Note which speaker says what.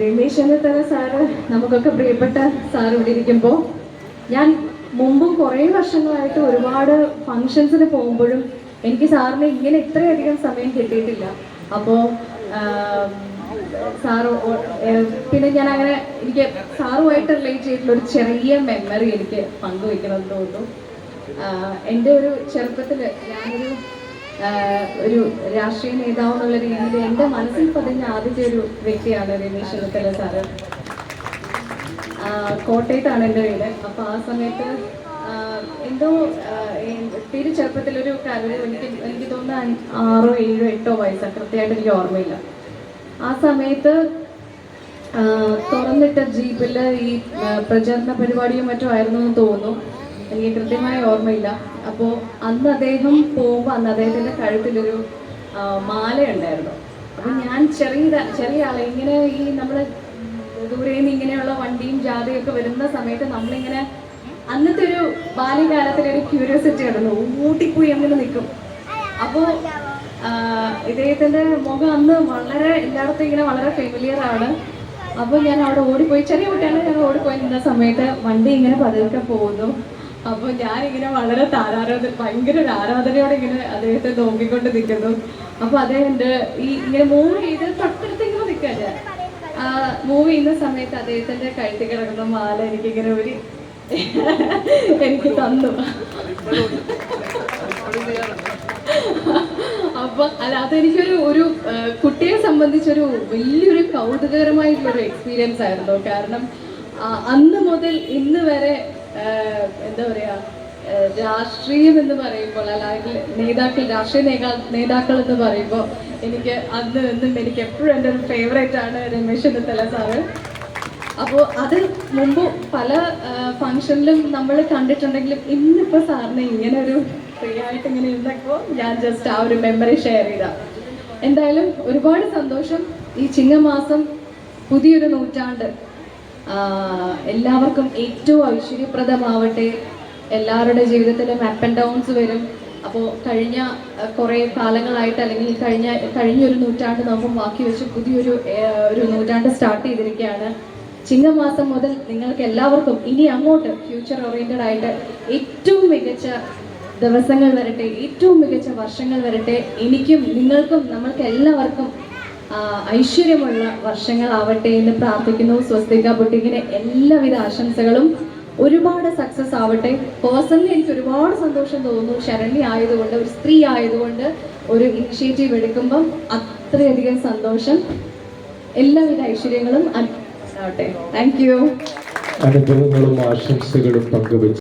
Speaker 1: Ramesh Chennithala sir നമുക്കൊക്കെ പ്രിയപ്പെട്ട sir ഇവിടെ ഇരിക്കുമ്പോൾ ഞാൻ മുമ്പും കുറേ വർഷങ്ങളായിട്ട് ഒരുപാട് ഫങ്ഷൻസിന് പോകുമ്പോഴും എനിക്ക് സാറിന് ഇങ്ങനെ ഇത്രയധികം സമയം കിട്ടിയിട്ടില്ല. അപ്പോൾ സാറ് പിന്നെ ഞാൻ അങ്ങനെ എനിക്ക് സാറുമായിട്ട് റിലേറ്റ് ചെയ്തിട്ടുള്ള ഒരു ചെറിയ മെമ്മറി എനിക്ക് പങ്കുവെക്കണമെന്ന് തോന്നുന്നു. എന്റെ ഒരു ചെറുപ്പത്തിൽ ഞാനൊരു ഒരു രാഷ്ട്രീയ നേതാവ് എന്നുള്ള രീതിയിൽ എന്റെ മനസ്സിൽ പതിഞ്ഞ ആദ്യത്തെ ഒരു വ്യക്തിയാണ് രമേശ് ചെന്നിത്തല സാറ്. കോട്ടയത്താണ് എന്റെ വീട്. അപ്പോൾ ആ സമയത്ത് എന്തോ തീരെ ചെറുപ്പത്തിലൊരു കാര്യം എനിക്ക് എനിക്ക് തോന്നുന്നു ആറോ ഏഴോ എട്ടോ വയസ്സാണ് കൃത്യമായിട്ട് എനിക്ക് ഓർമ്മയില്ല. ആ സമയത്ത് തുറന്നിട്ട ജീപ്പിൽ ഈ പ്രചരണ പരിപാടിയും മറ്റും ആയിരുന്നു എന്ന് തോന്നുന്നു. എനിക്ക് കൃത്യമായ ഓർമ്മയില്ല. അപ്പോൾ അന്ന് അദ്ദേഹം പോകുമ്പോൾ അന്ന് അദ്ദേഹത്തിന്റെ കഴുത്തിലൊരു മാല മാലയുണ്ടായിരുന്നു. അപ്പം ഞാൻ ചെറിയ ചെറിയ ആളെ ഇങ്ങനെ ഈ നമ്മൾ ദൂരെ നിന്ന് ഇങ്ങനെയുള്ള വണ്ടിയും ജാഥയൊക്കെ വരുന്ന സമയത്ത് നമ്മളിങ്ങനെ അന്നത്തെ ഒരു ബാല്യകാലത്തിലെ ഒരു ക്യൂരിയോസിറ്റി ആയിരുന്നു. ഊട്ടിപ്പോയി അങ്ങനെ നിൽക്കും. അപ്പോൾ ഇദ്ദേഹത്തിന്റെ മുഖം അന്ന് വളരെ എല്ലായിടത്തും ഇങ്ങനെ വളരെ ഫെമിലിയർ ആണ്. അപ്പോൾ ഞാൻ അവിടെ ഓടിപ്പോയി. ചെറിയ കുട്ടിയാണ് ഞാൻ ഓടിപ്പോയി നിന്ന സമയത്ത് വണ്ടി ഇങ്ങനെ പതുക്കെ പോകുന്നു. അപ്പോൾ ഞാനിങ്ങനെ വളരെ താരാരാധന ഭയങ്കര ഒരു ആരാധനയോടെ ഇങ്ങനെ അദ്ദേഹത്തെ നോക്കിക്കൊണ്ട് നിൽക്കുന്നു. അപ്പോൾ അദ്ദേഹം ഈ ഇങ്ങനെ മൂവ് ചെയ്ത് തൊട്ടടുത്ത് ഇങ്ങനെ ആ മൂവ് ചെയ്യുന്ന സമയത്ത് അദ്ദേഹത്തിന്റെ കഴുത്തിൽ കിടക്കുന്ന മാല എനിക്കിങ്ങനെ ഒരു എനിക്ക് തന്നു. അപ്പൊ അല്ല അതെനിക്കൊരു ഒരു കുട്ടിയെ സംബന്ധിച്ചൊരു വലിയൊരു കൗതുകകരമായിട്ടുള്ള ഒരു എക്സ്പീരിയൻസ് ആയിരുന്നു. കാരണം അന്ന് മുതൽ ഇന്ന് വരെ എന്താ പറയാ രാഷ്ട്രീയം എന്ന് പറയുമ്പോൾ അല്ലെങ്കിൽ നേതാക്കൾ രാഷ്ട്രീയ നേതാ നേതാക്കൾ എന്ന് പറയുമ്പോൾ എനിക്ക് അന്ന് എന്നും എനിക്ക് എപ്പോഴും എന്റെ ഒരു ഫേവറേറ്റ് ആണ് രമേശ് ചെന്നിത്തല സാറ്. അപ്പോൾ അത് മുമ്പ് പല ഫങ്ഷനിലും നമ്മൾ കണ്ടിട്ടുണ്ടെങ്കിലും ഇന്നിപ്പോൾ സാറിന് ഇങ്ങനെ ഒരു ഫ്രീ ആയിട്ട് ഇങ്ങനെ ഇരുന്നപ്പോൾ ഞാൻ ജസ്റ്റ് ആ ഒരു മെമ്മറി ഷെയർ ചെയ്ത. എന്തായാലും ഒരുപാട് സന്തോഷം. ഈ ചിങ്ങമാസം പുതിയൊരു നൂറ്റാണ്ട്. എല്ലാവർക്കും ഏറ്റവും ഐശ്വര്യപ്രദമാവട്ടെ. എല്ലാവരുടെ ജീവിതത്തിലും അപ്പ് ആൻഡ് ഡൗൺസ് വരും. അപ്പോൾ കഴിഞ്ഞ കുറേ കാലങ്ങളായിട്ട് അല്ലെങ്കിൽ കഴിഞ്ഞ കഴിഞ്ഞൊരു നൂറ്റാണ്ട് നമുക്ക് ബാക്കി വെച്ച് പുതിയൊരു ഒരു നൂറ്റാണ്ട് സ്റ്റാർട്ട് ചെയ്തിരിക്കുകയാണ്. ചിങ്ങമാസം മുതൽ നിങ്ങൾക്ക് എല്ലാവർക്കും ഇനി അങ്ങോട്ട് ഫ്യൂച്ചർ ഓറിയന്റഡ് ആയിട്ട് ഏറ്റവും മികച്ച ദിവസങ്ങൾ വരട്ടെ ഏറ്റവും മികച്ച വർഷങ്ങൾ വരട്ടെ. എനിക്കും നിങ്ങൾക്കും നമ്മൾക്ക് എല്ലാവർക്കും ഐശ്വര്യമുള്ള വർഷങ്ങളാവട്ടെ എന്ന് പ്രാർത്ഥിക്കുന്നു. സ്വസ്തിക ബുട്ടിക്കിന് എല്ലാവിധ ആശംസകളും. ഒരുപാട് സക്സസ് ആവട്ടെ. പേഴ്സണലി എനിക്ക് ഒരുപാട് സന്തോഷം തോന്നുന്നു. ശരണ്യ ആയതുകൊണ്ട് ഒരു സ്ത്രീ ആയതുകൊണ്ട് ഒരു ഇനിഷ്യേറ്റീവ് എടുക്കുമ്പം അത്രയധികം സന്തോഷം. എല്ലാവിധ ഐശ്വര്യങ്ങളും ആവട്ടെ. താങ്ക് യു
Speaker 2: അനുഭവങ്ങളും ആശംസകളും പങ്കുവച്ചു